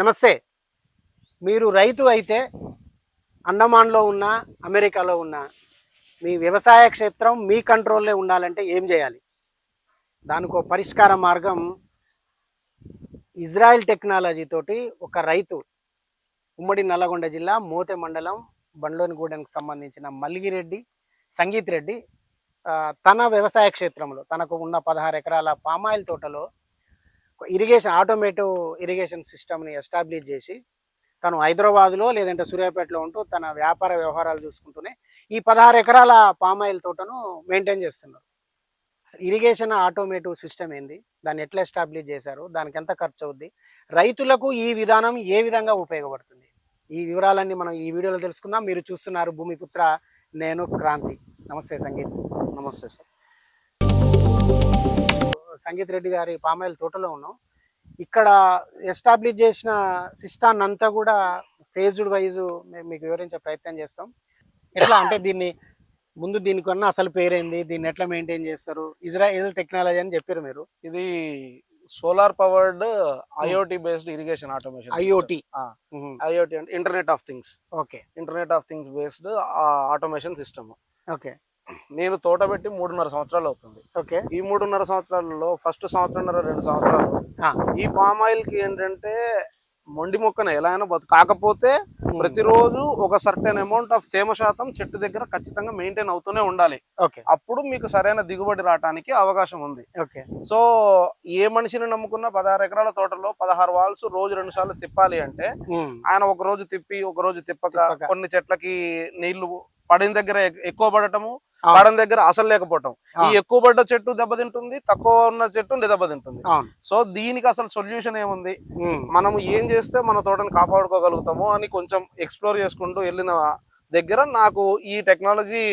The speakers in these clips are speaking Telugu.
నమస్తే. మీరు రైతు అయితే అండమాన్లో ఉన్న అమెరికాలో ఉన్న మీ వ్యవసాయ క్షేత్రం మీ కంట్రోల్లో ఉండాలంటే ఏం చేయాలి? దానికో పరిష్కార మార్గం ఇజ్రాయెల్ టెక్నాలజీ తోటి ఒక రైతు ఉమ్మడి నల్లగొండ జిల్లా మోతే మండలం బండ్లోనిగూడెనికి సంబంధించిన మల్లిగిరెడ్డి సంగీత్ రెడ్డి తన వ్యవసాయ క్షేత్రంలో తనకు ఉన్న పదహారు ఎకరాల పామాయిల్ తోటలో ఇరిగేషన్ ఆటోమేటివ్ ఇరిగేషన్ సిస్టమ్ని ఎస్టాబ్లిష్ చేసి తను హైదరాబాద్లో లేదంటే సూర్యాపేటలో ఉంటూ తన వ్యాపార వ్యవహారాలు చూసుకుంటూనే ఈ పదహారు ఎకరాల పామాయిల్ తోటను మెయింటైన్ చేస్తున్నారు ఇరిగేషన్ ఆటోమేటివ్ సిస్టమ్ ఏంది? దాన్ని ఎట్లా ఎస్టాబ్లిష్ చేశారు? దానికి ఎంత ఖర్చు అవుద్ది? రైతులకు ఈ విధానం ఏ విధంగా ఉపయోగపడుతుంది? ఈ వివరాలన్నీ మనం ఈ వీడియోలో తెలుసుకుందాం. మీరు చూస్తున్నారు భూమిపుత్ర నేను క్రాంతి. నమస్తే సంగీత్. నమస్తే సార్. సంగీత్ రెడ్డి గారి పామాయిల్ తోటలో ఉన్నాం. ఇక్కడ ఎస్టాబ్లిష్ చేసిన సిస్టాన్ అంతా కూడా ఫేజ్డ్ వైజ్ మీకు వివరించే ప్రయత్నం చేస్తాం. ఎట్లా అంటే దీన్ని ముందు దీనికన్నా అసలు పేరేంది దీన్ని ఎట్లా మెయింటైన్ చేస్తారు ఇజ్రాయెల్ టెక్నాలజీ అని చెప్పారు మీరు. ఇది solar powered IOT based irrigation automation IOT. IOT అంటే internet of things. Okay. Internet of things based automation system. Okay. నేను తోట పెట్టి మూడున్నర సంవత్సరాలు అవుతుంది. ఓకే. ఈ మూడున్నర సంవత్సరాలలో ఫస్ట్ సంవత్సరంన్నర రెండు సంవత్సరాలు. ఈ పామ్ ఆయిల్కి ఏంటంటే మొండి మొక్కన ఎలా అయినా బతు కాకపోతే ప్రతిరోజు ఒక సర్టెన్ అమౌంట్ ఆఫ్ తేమ శాతం చెట్టు దగ్గర ఖచ్చితంగా మెయింటైన్ అవుతూనే ఉండాలి. ఓకే. అప్పుడు మీకు సరైన దిగుబడి రావడానికి అవకాశం ఉంది. ఓకే. సో ఏ మనిషిని నమ్ముకున్న పదహారు ఎకరాల తోటలో పదహారు వాల్స్ రోజు రెండు సార్లు తిప్పాలి అంటే ఆయన ఒక రోజు తిప్పి ఒక రోజు తిప్పక. కొన్ని చెట్లకి నీళ్ళు పడిన దగ్గర ఎక్- ఎక్కువ పడటము పడని దగ్గర అసలు లేకపోవటం ఈ. ఎక్కువ పడ్డ చెట్టు దెబ్బతింటుంది తక్కువ ఉన్న చెట్టు దెబ్బతింటుంది సో దీనికి అసలు సొల్యూషన్ ఏముంది. మనం ఏం చేస్తే మన తోటని కాపాడుకోగలుగుతాము అని కొంచెం ఎక్స్ప్లోర్ చేసుకుంటూ వెళ్ళిన దగ్గర నాకు ఈ టెక్నాలజీ.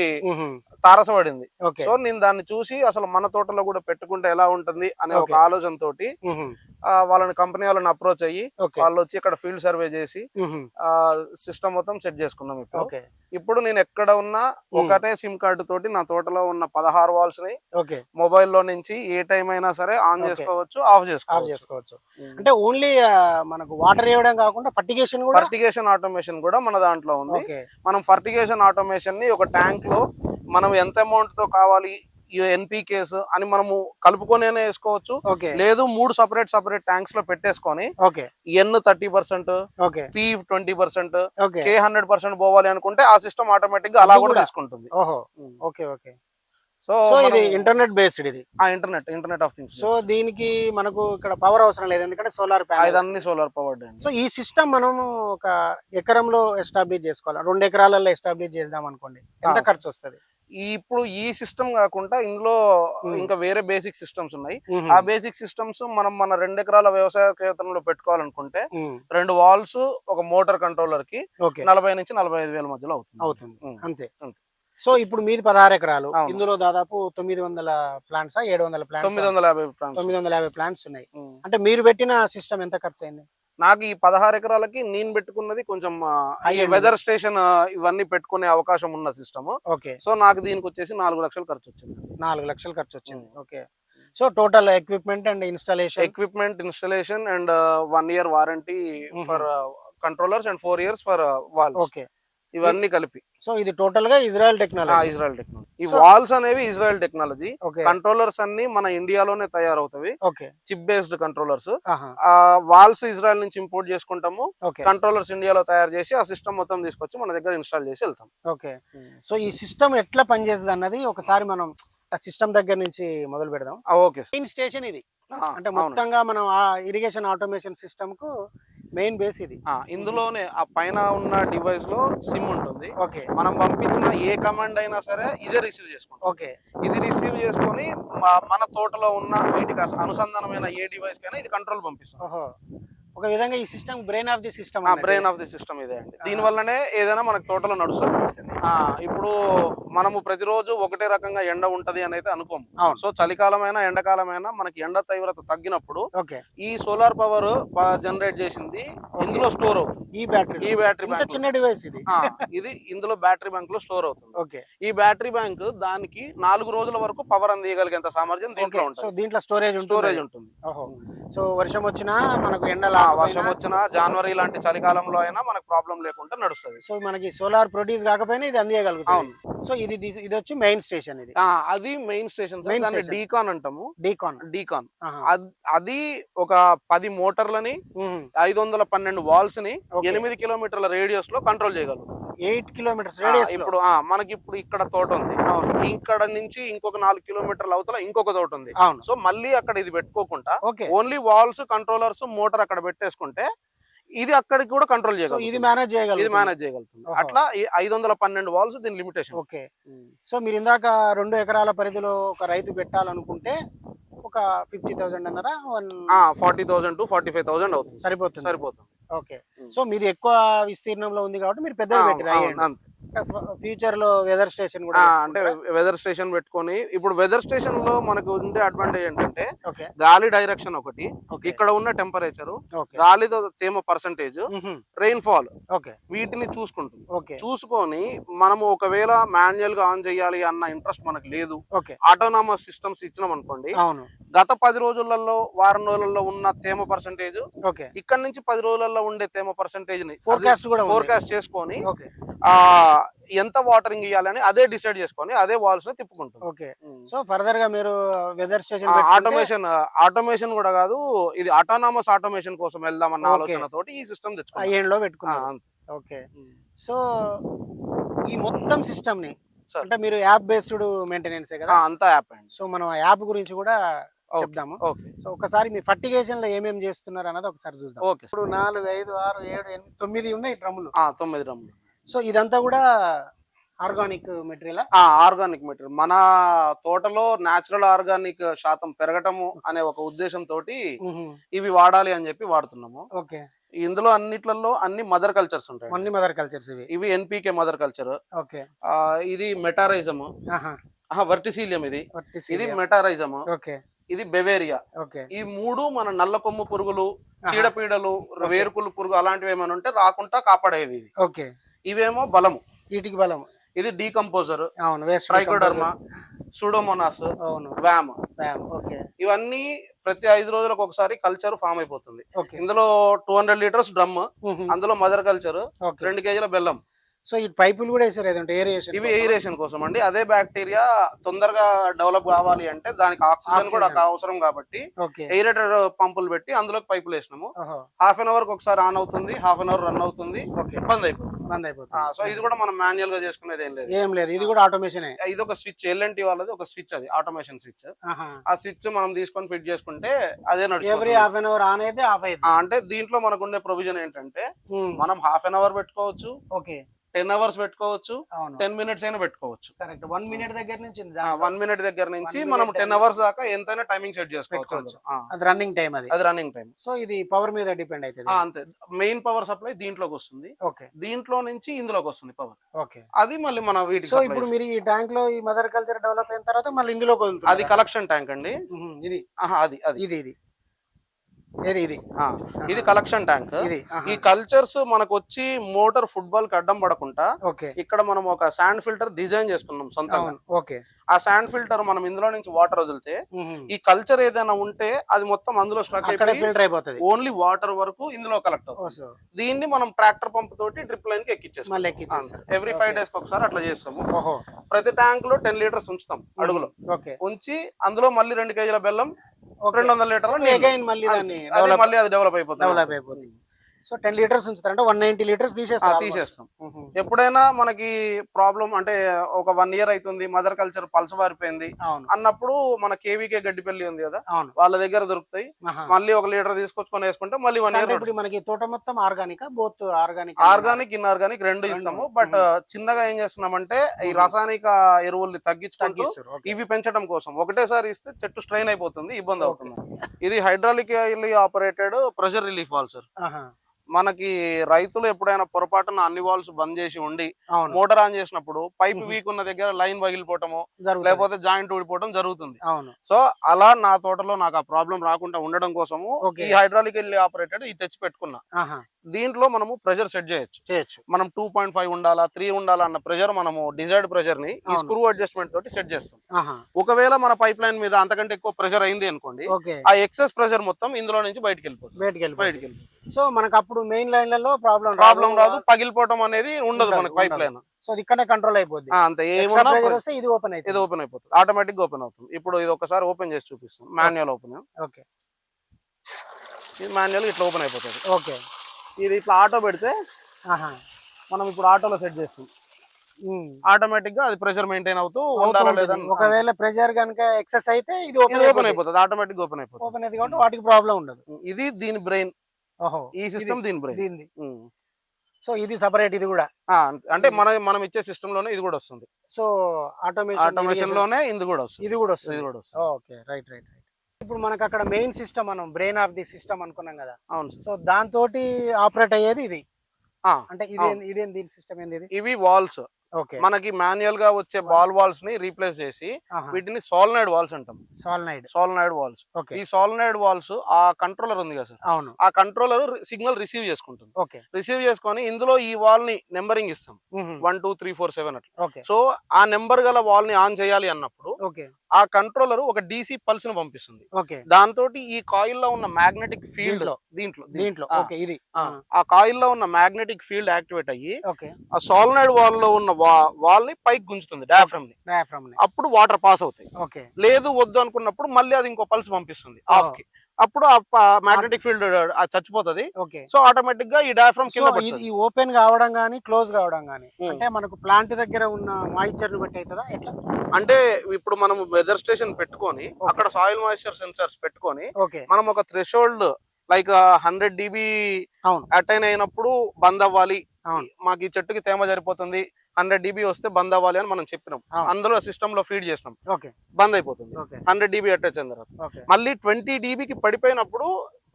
తారసపడింది. సో నేను దాన్ని చూసి అసలు మన తోటలో కూడా పెట్టుకుంటే ఎలా ఉంటుంది అనే ఒక. ఆలోచన తోటి వాళ్ళని కంపెనీ వాళ్ళని అప్రోచ్ అయ్యి వాళ్ళు వచ్చి ఇక్కడ ఫీల్డ్ సర్వే చేసి సిస్టమ్ మొత్తం సెట్ చేసుకున్నాం ఇప్పుడు. ఇప్పుడు నేను ఎక్కడ ఉన్నా ఒకటే సిమ్ కార్డు తోటి నా తోటలో ఉన్న పదహారు వాల్స్ని మొబైల్లో నుంచి ఏ టైం అయినా సరే ఆన్. చేసుకోవచ్చు ఆఫ్ చేసుకోవచ్చు. అంటే ఓన్లీ మనకు వాటర్ వేయడం కాకుండా ఫర్టిగేషన్ కూడా ఫర్టిగేషన్ ఆటోమేషన్ కూడా మన దాంట్లో ఉంది. మనం ఫర్టిగేషన్ ఆటోమేషన్ని ఒక ట్యాంక్లో మనం ఎంత అమౌంట్తో కావాలి ఎన్పికేస్ అని మనము కలుపుకొని వేసుకోవచ్చు. లేదు మూడు సపరేట్ సపరేట్ ట్యాంక్స్లో పెట్టేసుకొని okay. N thirty percent okay. P twenty percent K hundred percent పోవాలి అనుకుంటే ఆ సిస్టమ్ ఆటోమేటిక్గా అలా కూడా. తీసుకుంటుంది. ఓహో. Okay okay. సో సో ఇది ఇంటర్నెట్ బేస్డ్ ఇది. ఆ internet internet of things so దీనికి మనకు ఇక్కడ పవర్ అవసరం లేదు. ఎందుకంటే సోలార్ ప్యానల్ ఇదన్నీ సోలార్ పవర్డ్ సో ఈ సిస్టమ్ మనము ఒక ఎకరంలో ఎస్టాబ్లిష్ చేసుకోవాలి. రెండు ఎకరాలలో ఎస్టాబ్లిష్ చేద్దాం అనుకోండి. ఎంత ఖర్చు వస్తుంది? ఇప్పుడు ఈ సిస్టమ్ కాకుండా ఇందులో. ఇంకా వేరే బేసిక్ సిస్టమ్స్ ఉన్నాయి ఆ బేసిక్ సిస్టమ్స్ మనం మన రెండు ఎకరాల వ్యవసాయ క్షేత్రంలో పెట్టుకోవాలనుకుంటే రెండు వాల్స్ ఒక మోటార్ కంట్రోలర్కి నలభై నుంచి నలభై ఐదు వేల మధ్యలో అవుతుంది అవుతుంది. అంతే అంతే. సో ఇప్పుడు మీది పదహారు ఎకరాలు. ఇందులో దాదాపు తొమ్మిది వందల ప్లాంట్స్ ఏడు వందల తొమ్మిది ప్లాంట్స్ వందల యాభై plants. తొమ్మిది వందల యాభై ప్లాంట్స్ ఉన్నాయి. అంటే మీరు పెట్టిన సిస్టమ్ ఎంత ఖర్చు అయింది నాకు ఈ పదహారు ఎకరాలకి నేను పెట్టుకున్నది కొంచెం. వెదర్ స్టేషన్ ఇవన్నీ పెట్టుకునే అవకాశం ఉన్న సిస్టమ్ ఓకే. సో నాకు దీనికి వచ్చేసి నాలుగు లక్షలు ఖర్చు వచ్చింది నాలుగు లక్షలు ఖర్చు వచ్చింది okay. So total equipment and installation equipment installation and one year warranty for controllers and four years for valves okay. ఇవన్నీ కలిపి. సో ఇది టోటల్గా ఇజ్రాయెల్ టెక్నాలజీ ఇజ్రాయెల్ టెక్నాలజీ ఈ వాల్స్ అనేవి ఇజ్రాయెల్ టెక్నాలజీ కంట్రోలర్స్ అన్ని మన ఇండియాలోనే తయారవుతాయి ఓకే చిప్ బేస్డ్ కంట్రోలర్స్ ఆ వాల్స్ ఇజ్రాయెల్ నుంచి ఇంపోర్ట్ చేసుకుంటాము. కంట్రోలర్స్ ఇండియాలో తయారు చేసి ఆ సిస్టమ్ మొత్తం తీసుకొచ్చి మన దగ్గర ఇన్స్టాల్ చేసి వెళ్తాం. ఓకే సో ఈ సిస్టమ్ ఎట్లా పనిచేస్తుంది అన్నది ఒకసారి మనం సిస్టమ్ దగ్గర నుంచి మొదలు పెడదాం. ఓకే స్టేషన్ ఇది. అంటే మొత్తంగా మనం ఆ ఇరిగేషన్ ఆటోమేషన్ సిస్టమ్కు మెయిన్ బేస్ ఇది. ఇందులోనే ఆ పైన ఉన్న డివైస్లో సిమ్ ఉంటుంది. ఓకే. మనం పంపించిన ఏ కమాండ్ అయినా సరే ఇదే రిసీవ్ చేసుకుంటాం. ఓకే. ఇది రిసీవ్ చేసుకొని మన తోటలో ఉన్న వీటికి అనుసంధానమైన ఏ డివైస్ కైనా ఇది కంట్రోల్ పంపిస్తాం. ఒక విధంగా ఈ system brain of the system brain of the system ఇదే అండి. దీని వల్లనే ఏదైనా మనకు తోటలో నడుస్తుంది. ఇప్పుడు మనము ప్రతిరోజు ఒకటే రకంగా ఎండ ఉంటది అని అయితే అనుకోము. సో చలికాలమైనా ఎండాకాలమైనా మనకి ఎండ తీవ్రత తగ్గినప్పుడు ఓకే. ఈ సోలార్ పవర్ జనరేట్ చేసింది ఇందులో స్టోర్ అవుతుంది. ఈ బ్యాటరీ ఈ బ్యాటరీ బ్యాంక్ చిన్న డివైస్ ఇది. ఇది ఇందులో బ్యాటరీ బ్యాంక్లో స్టోర్ అవుతుంది. ఓకే. ఈ బ్యాటరీ బ్యాంక్ దానికి నాలుగు రోజుల వరకు పవర్ అందియగలిగేంత సామర్థ్యం దీంట్లో సో ఉంటుంది. దీంట్లో స్టోరేజ్ స్టోరేజ్ ఉంటుంది. సో వర్షం వచ్చినా మనకు ఎండ ఆ, వర్షం వచ్చినా జనవరి లాంటి చలికాలంలో అయినా మనకు ప్రాబ్లం లేకుండా నడుస్తుంది. సో మనకి సోలార్ ప్రొడ్యూస్ కాకపోయినా ఇది అందియగలుగుతుంది. సో ఇది ఇది వచ్చి మెయిన్ స్టేషన్ ఇది. అది మెయిన్ స్టేషన్. డీకాన్ అంటాము. డీకాన్ డీకాన్ అద్- ఒక పది మోటార్లని ఐదు వందల పన్నెండు వాల్స్ని. ఎనిమిది కిలోమీటర్ల రేడియస్లో కంట్రోల్ చేయగలుగుతాం. ఎయిట్ కిలోమీటర్స్ రేడియస్ ఇప్పుడు మనకి ఇప్పుడు ఇక్కడ తోట ఉంది. అవును. ఇక్కడ నుంచి ఇంకొక నాలుగు కిలోమీటర్ల అవతల ఇంకొక తోట ఉంది. అవును. సో మళ్ళీ అక్కడ ఇది పెట్టుకోకుండా ఓన్లీ వాల్స్ కంట్రోలర్స్ మోటార్ అక్కడ పెట్టేసుకుంటే ఇది అక్కడికి కూడా కంట్రోల్ సో ఇది మేనేజ్ ఇది చేయగలుగుతుంది. మేనేజ్ చేయగలుగుతుంది. అట్లా ఐదు వందల పన్నెండు వాల్స్ దీని లిమిటేషన్ ఓకే. సో మీరు ఇందాక రెండు ఎకరాల పరిధిలో ఒక రైతు పెట్టాలనుకుంటే ఒక ఫిఫ్టీ థౌసండ్ అన్నారా? One forty thousand to forty five thousand అవుతుంది. సరిపోతుంది. సరిపోతుంది. ఓకే. సో మీది ఎక్కువ విస్తీర్ణంలో ఉంది కాబట్టి మీరు పెద్దగా పెట్టారు అంతే. ఫ్యూచర్లో వెదర్ స్టేషన్ కూడా అంటే వెదర్ స్టేషన్ పెట్టుకొని ఇప్పుడు వెదర్ స్టేషన్లో మనకు ఉండే అడ్వాంటేజ్ ఏంటంటే ఓకే. గాలి డైరెక్షన్ ఒకటి ఇక్కడ ఉన్న టెంపరేచర్ గాలితో తేమ పర్సంటేజ్ రెయిన్ ఫాల్ ఓకే. వీటిని చూసుకుంటుంది చూసుకొని మనము ఒకవేళ మాన్యువల్గా ఆన్ చేయాలి అన్న ఇంట్రెస్ట్ మనకు లేదు. ఓకే. ఆటోనామస్ సిస్టమ్స్ ఇచ్చినాం అనుకోండి అవును. గత పది రోజులలో వారం రోజులలో ఉన్న తేమ పర్సంటేజ్ ఓకే. ఇక్కడ నుంచి పది రోజులలో ఉండే తేమ పర్సంటేజ్ని ఫోర్కాస్ట్ కూడా. ఫోర్కాస్ట్ చేసుకొని ఆ ఎంత వాటరింగ్ ఇవ్వాలని అదే డిసైడ్ చేసుకొని అదే వాల్స్ని తిప్పుకుంటుంది. ఓకే. సో ఫర్దర్గా మీరు వెదర్ స్టేషన్ ఆటోమేషన్ ఆటోమేషన్ కూడా కాదు ఇది ఆటోనామస్ ఆటోమేషన్ కోసం వెళ్దామన్న. ఆలోచన తోటి ఈ సిస్టమ్ తెచ్చుకున్నాం. లో అంతే. ఓకే. సో ఈ మొత్తం సిస్టమ్ని. అంటే మీరు యాప్ బేస్డ్ మెయింటెనెన్స్ కదా? అంతా యాప్ అండి. సో మనం ఆ యాప్ గురించి కూడా. చెప్దాము. ఓకే. సో ఒకసారి మీ ఫర్టిగేషన్లో ఏమేమి చేస్తున్నారు అన్నది ఒకసారి చూద్దాం. ఓకే ఇప్పుడు నాలుగు ఐదు ఆరు ఏడు ఎనిమిది తొమ్మిది ఉన్నాయి డ్రమ్ములు. తొమ్మిది డ్రమ్ములు. సో ఇదంతా కూడా ఆర్గానిక్ మెటీరియల్? Organic material. మన తోటలో నేచురల్ ఆర్గానిక్ శాతం పెరగటము అనే ఒక ఉద్దేశంతో ఇవి వాడాలి అని చెప్పి వాడుతున్నాము. ఓకే. ఇందులో అన్నిట్లలో అన్ని మదర్ కల్చర్స్ ఉంటాయి అన్ని మదర్ కల్చర్స్ ఇవి. ఇవి ఎన్పికే మదర్ కల్చర్. ఓకే. ఇది మెటారైజం ఆహా. వర్టిసీలియం ఇది. ఇది మెటారైజం ఓకే. ఇది బెవేరియా. ఈ మూడు మన నల్ల కొమ్ము పురుగులు చీడపీడలు వేరుకులు పురుగు అలాంటివి ఏమైనా ఉంటే రాకుండా కాపాడేవి ఇవి. ఓకే. ఇవేమో బలము. వీటికి బలం ఇది డీకంపోజర్ అవును ట్రైకోడర్మా సూడోమోనాస్ అవును. వ్యామ్. ఇవన్నీ ప్రతి ఐదు రోజులకు ఒకసారి కల్చర్ ఫామ్ అయిపోతుంది. ఇందులో టూ హండ్రెడ్ లీటర్స్ డ్రమ్ అందులో మదర్ కల్చర్ రెండు కేజీల బెల్లం. సో ఈ పైపులు కూడా వేసారు ఏదంటే ఏరియేషన్ ఇవి ఎయిరేషన్ కోసం అండి అదే బ్యాక్టీరియా తొందరగా డెవలప్ కావాలి అంటే దానికి ఆక్సిజన్ కూడా. అవసరం కాబట్టి ఎయిరేటర్ పంపులు పెట్టి అందులోకి పైపులు వేసినాము. హాఫ్ అన్ అవర్ ఒకసారి ఆన్ అవుతుంది హాఫ్ అన్ అవర్ రన్ అవుతుంది బంద్ అయిపోతుంది. బంద్ అయిపోతుంది. సో ఇది కూడా మనం మాన్యువల్గా చేసుకునేది ఏం లేదు. ఏం లేదు ఇది కూడా ఆటోమేషనే. ఇది ఒక స్విచ్ ఎల్ఎన్టీ వాళ్ళది ఒక స్విచ్ అది ఆటోమేషన్ స్విచ్. ఆ స్విచ్ మనం తీసుకొని ఫిట్ చేసుకుంటే అదే ఎవ్రీ నడుస్తుంది హాఫ్ అన్ అవర్ ఆన్ అయితే ఆఫ్ అయితే అంటే దీంట్లో మనకు ఉండే ప్రొవిజన్ ఏంటంటే మనం హాఫ్ అన్ అవర్ పెట్టుకోవచ్చు. ఓకే. టెన్ అవర్స్ పెట్టుకోవచ్చు టెన్ మినిట్స్ అయినా పెట్టుకోవచ్చు. కరెక్ట్. వన్ మినిట్ దగ్గర నుంచి వన్. మినిట్ దగ్గర నుంచి మనం టెన్ అవర్స్ దాకా ఎంతైనా టైమింగ్ సెట్ చేసుకోవచ్చు అది రన్నింగ్ టైం అది. అది రన్నింగ్ టైం సో ఇది పవర్ మీద డిపెండ్ అవుతుంది. అంతే. మెయిన్ పవర్ సప్లై దీంట్లోకి వస్తుంది. ఓకే. దీంట్లో నుంచి ఇందులోకి వస్తుంది పవర్. ఓకే. అది మళ్ళీ మన వీటికి సో ఇప్పుడు. మీరు ఈ ట్యాంక్లో ఈ మదర్ కల్చర్ డెవలప్ అయిన తర్వాత మళ్ళీ ఇందులో అది కలెక్షన్ ట్యాంక్ అండి. ఇది. అది అది. ఇది ఇది. ఇది ఆ, ఇది కలెక్షన్ ట్యాంక్. ఇది. ఈ కల్చర్స్ మనకు వచ్చి మోటార్ ఫుట్బాల్కి అడ్డం పడకుండా ఇక్కడ మనం ఒక శాండ్ ఫిల్టర్ డిజైన్ చేసుకున్నాం సొంతంగా. ఓకే. ఆ శాండ్ ఫిల్టర్ మనం ఇందులో నుంచి వాటర్ వదిలితే. ఈ కల్చర్ ఏదైనా ఉంటే అది మొత్తం అందులో స్ట్రక్ ఫిల్టర్ అయిపోతుంది. ఓన్లీ వాటర్ వరకు ఇందులో కలెక్ట్ అవుతుంది. దీన్ని మనం ట్రాక్టర్ పంప్ తోటి డ్రిప్ లైన్కి ఎక్కిచ్చేస్తాం. ఎవ్రీ ఫైవ్ డేస్ ఒకసారి అట్లా చేస్తాము. ప్రతి ట్యాంక్లో టెన్ లీటర్స్ ఉంచుతాం అడుగులో. ఉంచి అందులో మళ్ళీ రెండు కేజీల బెల్లం. రెండు వందల లీటర్ల. అగైన్ మళ్ళీ దాన్ని మళ్ళీ అది డెవలప్ అయిపోతుంది. డెవలప్ అయిపోతుంది. సో టెన్ లీటర్స్ ఉంచుతారంటే వన్ నైన్టీ లీటర్స్ తీసేస్తాం. మ్మ్. ఎప్పుడైనా మనకి ప్రాబ్లం అంటే ఒక వన్ ఇయర్ అవుతుంది మదర్ కల్చర్ పల్స మారిపోయింది అన్నప్పుడు మన కేవీకే గడ్డిపల్లి ఉంది కదా వాళ్ళ దగ్గర దొరుకుతాయి. మళ్ళీ ఒక లీటర్ తీసుకొచ్చుకొని వేసుకుంటే మళ్ళీ వన్ ఇయర్ ఇప్పుడు మనకి తోట మొత్తం organic both organic organic inorganic రెండు ఇస్తాము. బట్ చిన్నగా ఏం చేస్తున్నామంటే ఈ రసాయనిక ఎరువుల్ని తగ్గించుకుంటూ. ఇవి పెంచడం కోసం. ఒకటేసారి ఇస్తే చెట్టు స్ట్రెయిన్ అయిపోతుంది ఇబ్బంది అవుతుంది. ఇది hydraulic operated pressure relief valve sir. మనకి రైతులు ఎప్పుడైనా పొరపాటున అన్ని వాల్స్ బంద్ చేసి ఉండి మోటార్ ఆన్ చేసినప్పుడు పైప్. వీక్ ఉన్న దగ్గర లైన్ పగిలిపోవటము లేకపోతే జాయింట్ ఊడిపోవడం జరుగుతుంది. సో అలా నా తోటలో నాకు ఆ ప్రాబ్లం రాకుండా ఉండడం కోసము. ఈ హైడ్రాలిక్ వెళ్ళి ఆపరేటెడ్ ఇది తెచ్చి పెట్టుకున్నా దీంట్లో మనము ప్రెషర్ సెట్ చేయొచ్చు. చేయొచ్చు. మనం టూ పాయింట్ ఫైవ్ ఉండాలా త్రీ ఉండాలా అన్న ప్రెషర్ మనము డిజైర్డ్ ప్రెషర్ని ఈ. స్క్రూ అడ్జస్ట్మెంట్ తోటి సెట్ చేస్తాం. ఒకవేళ మన పైప్ లైన్ మీద అంతకంటే ఎక్కువ ప్రెషర్ అయింది అనుకోండి ఆ ఎక్సెస్ ప్రెషర్ మొత్తం ఇందులో నుంచి బయటకు వెళ్ళిపోతుంది. బయటికి వెళ్ళి బయటకు వెళ్ళిపోతుంది. సో మనకు అప్పుడు మెయిన్ లైన్లలో ప్రాబ్లం ప్రాబ్లం రాదు పగిలిపోవటం అనేది ఉండదు మనకి పైప్. లైన్. సో అది ఇక్కడే కంట్రోల్ అయిపోద్ది. అంతే. ఇది ఓపెన్ ఇది అవుతుంది. ఓపెన్ అయిపోతుంది. ఆటోమేటిక్ ఓపెన్ అవుతుంది. ఇప్పుడు ఇది ఒకసారి ఓపెన్ చేసి చూపిస్తాం. Manual open okay. ఇది మాన్యువల్ ఇట్లా ఓపెన్ అయిపోతుంది. ఓకే. ఇది ఇట్లా ఆటో పెడితే మనం ఇప్పుడు ఆటోలో సెట్ చేస్తాం. ఆటోమేటిక్గా అది ప్రెషర్ మెయింటైన్ అవుతూ ఉండాలా. లేదా ఒకవేళ ప్రెషర్ కనుక ఎక్సెస్ అయితే ఇది ఇది ఓపెన్ అయిపోతుంది. ఆటోమేటిక్ ఓపెన్ అయిపోతుంది. ఓపెన్ అయితే కాబట్టి వాటికి ప్రాబ్లం ఉండదు. ఇది దీని బ్రెయిన్ ఈ సిస్టమ్ దీని బ్రెయిన్ దీనిది. సో ఇది సపరేట్ ఇది కూడా. అంటే మన మనం ఇచ్చే సిస్టమ్లోనే ఇది కూడా వస్తుంది. సో ఆటోమేషన్ ఆటోమేషన్లోనే ఇది కూడా వస్తుంది. ఇది కూడా వస్తుంది. ఇది కూడా వస్తుంది. ఓకే రైట్ రైట్ రైట్ ఇప్పుడు మనకు అక్కడ మెయిన్ సిస్టమ్ మనం బ్రెయిన్ ఆఫ్ ది సిస్టమ్ అనుకున్నాం కదా. అవును సో దాంతో ఆపరేట్ అయ్యేది ఇది. అంటే ఇదేం ఇదేం దీని సిస్టమ్ ఏంది ఇది? ఇవి వాల్స్ మనకి మాన్యువల్గా వచ్చే బాల్ వాల్స్ని రీప్లేస్ చేసి వీటిని సాల్నైడ్ వాల్స్ అంటాం. సాల్నైడ్ సాల్నైడ్ వాల్స్ ఈ సాల్నైడ్ వాల్స్ ఆ కంట్రోలర్ ఉంది కదా సార్? అవును. ఆ కంట్రోలర్ సిగ్నల్ రిసీవ్ చేసుకుంటుంది. రిసీవ్ చేసుకొని ఇందులో ఈ వాల్ని నెంబరింగ్ ఇస్తాం. One two three four seven అట్లా. సో ఆ నెంబర్ గల వాల్ని ఆన్ చేయాలి అన్నప్పుడు ఓకే. ఆ కంట్రోలర్ ఒక డీసీ పల్స్ని పంపిస్తుంది. దాంతో ఈ కాయిల్లో ఉన్న మ్యాగ్నెటిక్ ఫీల్డ్ దీంట్లో? దీంట్లో ఇది. ఆ, కాయిల్లో ఉన్న మ్యాగ్నెటిక్ ఫీల్డ్ యాక్టివేట్ అయ్యి ఆ సాల్నైడ్ వాల్లో ఉన్న వాల్ని పైకి గుంజుతుంది డయాఫ్రమ్ని. డయాఫ్రమ్ అప్పుడు వాటర్ పాస్ అవుతాయి. ఓకే. లేదు వద్దు అనుకున్నప్పుడు మళ్ళీ అది ఇంకో పల్స్ పంపిస్తుంది ఆఫ్కి. అప్పుడు ఆ మ్యాగ్నెటిక్ ఫీల్డ్ చచ్చిపోతుంది. సో ఆటోమేటిక్గా ఈ డయాఫ్రమ్ ఇది ఓపెన్ కావడం గానీ క్లోజ్ కావడం గానీ. అంటే మనకు ప్లాంట్ దగ్గర ఉన్న మాయిశ్చర్ని బట్టి అవుతుందా ఎట్లా? అంటే ఇప్పుడు మనం వెదర్ స్టేషన్ పెట్టుకొని అక్కడ సాయిల్ మాయిశ్చర్ సెన్సర్స్ పెట్టుకొని మనం ఒక threshold like hundred dB attain అయినప్పుడు బంద్ అవ్వాలి. మాకు ఈ చెట్టుకి తేమ సరిపోతుంది. హండ్రెడ్ డిబి వస్తే బంద్ అవ్వాలి అని మనం చెప్పినాం. అందులో సిస్టమ్లో ఫీడ్ చేసినాం. ఓకే. బంద్ అయిపోతుంది. హండ్రెడ్ డిబి అటాచ్ అయిన తర్వాత. మళ్ళీ ట్వంటీ కి పడిపోయినప్పుడు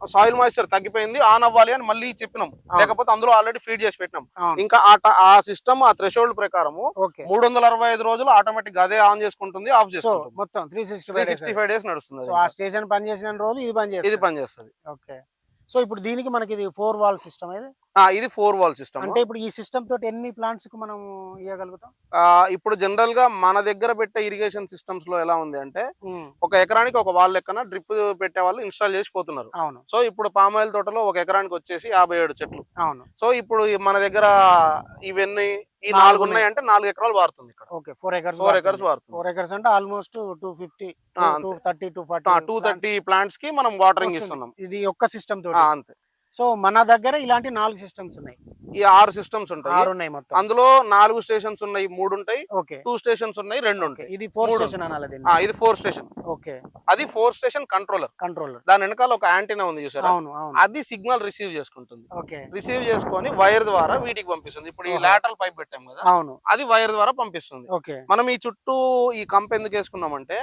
సాయిల్ మాయిశ్చర్ తగ్గిపోయింది ఆన్ అవ్వాలి అని మళ్ళీ చెప్పినాం. లేకపోతే అందులో ఆల్రెడీ ఫీడ్ చేసి పెట్టినాం. ఇంకా ఆ సిస్టమ్ ఆ థ్రెషోల్డ్ ప్రకారము మూడు వందల అరవై ఐదు రోజులు ఆటోమేటిక్ అదే ఆన్ చేసుకుంటుంది ఆఫ్ చేసుకుంటుంది. మొత్తం త్రీ సిక్స్టీ ఫైవ్ డేస్ నడుస్తుంది ఆ. స్టేషన్ రోజులు ఇది పని ఇది ఓకే. సో ఇప్పుడు దీనికి మనకి ఇది ఫోర్ వాల్ సిస్టమ్ ఇది ఇది ఫోర్ వాల్ సిస్టమ్. అంటే ఇప్పుడు ఈ సిస్టమ్ తోటి ఎన్ని ప్లాంట్స్కు మనం ఇవ్వగలుగుతాం ఇప్పుడు జనరల్గా మన దగ్గర పెట్టే ఇరిగేషన్ సిస్టమ్స్లో ఎలా ఉంది అంటే ఒక ఎకరానికి ఒక వాళ్ళ లెక్కన డ్రిప్ పెట్టే వాళ్ళు ఇన్స్టాల్ చేసి పోతున్నారు. అవును. సో ఇప్పుడు పామాయిల్ తోటలో ఒక ఎకరానికి వచ్చేసి యాభై ఏడు చెట్లు. అవును. సో ఇప్పుడు మన దగ్గర ఇవన్నీ ఈ నాలుగు ఉన్నాయి. అంటే నాలుగు ఎకరాలు వారుతుంది ఇక్కడ. Okay four acres four acres వారుతుంది. Four acres అంటే almost two fifty two. Thirty two forty two thirty ప్లాంట్స్కి మనం వాటరింగ్ ఇస్తున్నాం. ఇది ఒక్క సిస్టమ్ తోటి. అంతే. సో మన దగ్గర ఇలాంటి నాలుగు సిస్టమ్స్ ఉన్నాయి. ఈ ఆరు సిస్టమ్స్ ఉంటాయి. ఆరు ఉన్నాయి మొత్తం. అందులో నాలుగు స్టేషన్స్ ఉన్నాయి మూడు ఉంటాయి ఓకే. టూ స్టేషన్స్ ఉన్నాయి రెండు ఉంటాయి. ఇది ఫోర్. స్టేషన్ అనాలి ఇది ఫోర్ స్టేషన్ ఓకే. అది ఫోర్ స్టేషన్ కంట్రోలర్ కంట్రోలర్ దాని వెనకాల ఒక యాంటీనా ఉంది చూసారా? అది సిగ్నల్ రిసీవ్ చేసుకుంటుంది. ఓకే. రిసీవ్ చేసుకొని వైర్ ద్వారా వీటికి పంపిస్తుంది. ఇప్పుడు ఈ. లాటరల్ పైప్ పెట్టాం కదా అవును. అది వైర్ ద్వారా పంపిస్తుంది. ఓకే. మనం ఈ చుట్టూ ఈ కంప ఎందుకు వేసుకున్నామంటే.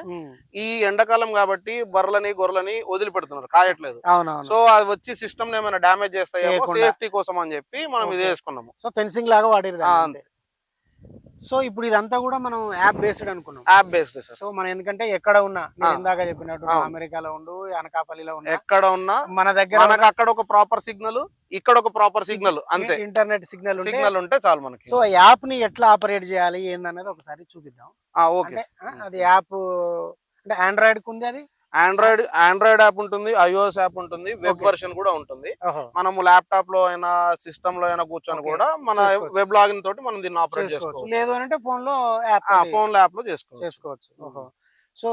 ఈ ఎండాకాలం కాబట్టి బర్రెలని గొర్రెలని వదిలిపెడుతున్నారు కాయట్లేదు. సో అది వచ్చి సిస్టమ్ ఏమైనా డామేజ్ చేస్తాయేమో. సేఫ్టీ కోసం అని చెప్పి మనం ఇది. వేసుకున్నాము సో ఫెన్సింగ్ లాగా వాడేది అంతే. సో ఇప్పుడు ఇదంతా కూడా మనం యాప్ బేస్డ్ అనుకున్నాం యాప్ బేస్డ్ సో మనం ఎందుకంటే ఎక్కడ ఉన్నా. ఇందాక చెప్పినట్టు. అమెరికాలో ఉండు అనకాపల్లిలో ఉన్నా ఎక్కడ ఉన్నా మన దగ్గర మనకు అక్కడ ఒక ప్రాపర్ సిగ్నల్ ఇక్కడ ఒక ప్రాపర్ సిగ్నల్ అంతే ఇంటర్నెట్ సిగ్నల్ సిగ్నల్ ఉంటే చాలు మనకి సో యాప్ని ఎట్లా ఆపరేట్ చేయాలి ఏందనేది ఒకసారి చూపిద్దాం ఓకే అది యాప్ అంటే ఆండ్రాయిడ్కు ఉంది అది ఆండ్రాయిడ్ ఆండ్రాయిడ్ యాప్ ఉంటుంది ఐఓఎస్ యాప్ ఉంటుంది వెబ్. వర్షన్ కూడా ఉంటుంది. ఓహో మనము ల్యాప్టాప్లో అయినా సిస్టమ్లో అయినా కూర్చొని. కూడా మన. వెబ్ లాగిన్ తోటి మనం దీన్ని ఆపరేట్ చేసుకోవచ్చు. లేదు అంటే ఫోన్లో ఫోన్ యాప్లో చేసుకోవచ్చు. చేసుకోవచ్చు. సో